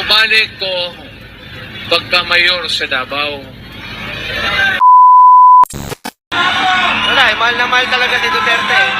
Mubalik ko pagka mayor sa Davao. Wala eh, mahal na mahal talaga si Duterte eh.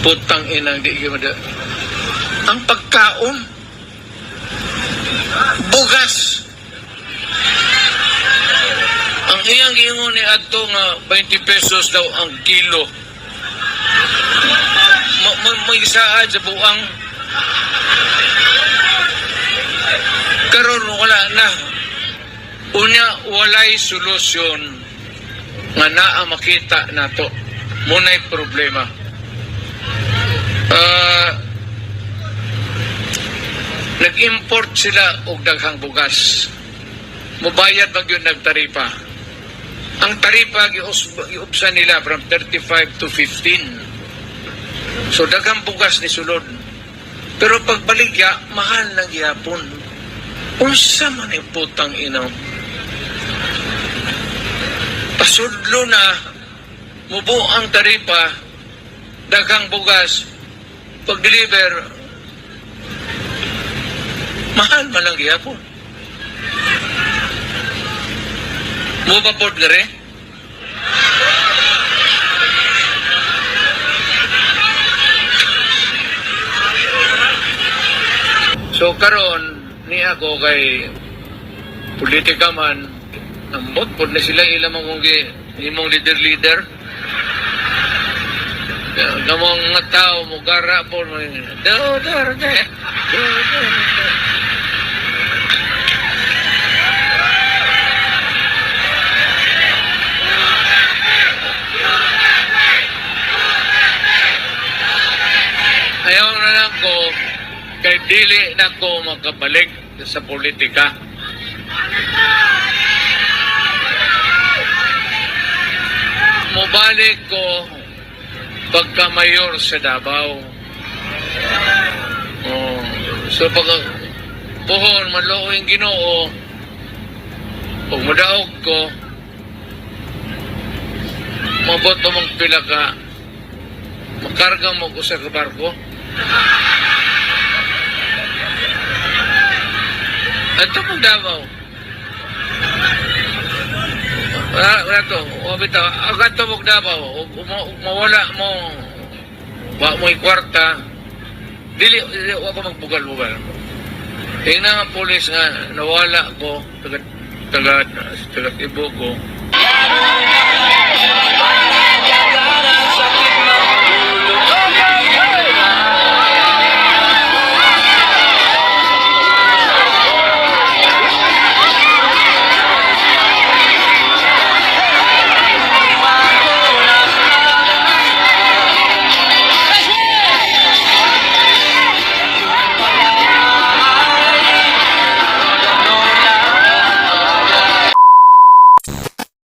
Putang inang di gimana. Ang pagkaon. Bugas. Ang iyang giingon ni Adto nga 20 pesos daw ang kilo. Mo isaad sa buang. Karon wala na. Unya walay solusyon nga naa makita nato. Munay problema. Ah, nag-import sila og daghang bugas. Mubayad mag yun nagtaripa. Ang taripa giupsan nila from 35 to 15. So daghang bugas ni sulod. Pero pagbaligya, mahal na gyapon. Unsa man ang putang ina. Pasudlo na mubo ang taripa, daghang bugas, pag-deliver, mahal man lang gyapon. Mo ba pod gare? So karon ni ako kay politika man nambot pod na sila ilang mong imong leader leader Gamong nga tao mo gara po mo Duterte Duterte Ayaw na lang ko kay dili na ko makabalik sa politika. Mubalik ko pagka mayor sa Davao. Oh, so pag puhon manloo yung Ginoo pag madaog ko. Mabot mo mong pila ka makarga mo ko sa barko. Ito mong Davao wala, wala to. O bitaw, agad to mong umo- mawala mo wa mo kwarta. Dili, dili wa ko magbugal-bugal. Tingnan nga polis nga nawala ko taga taga taga tibo ko.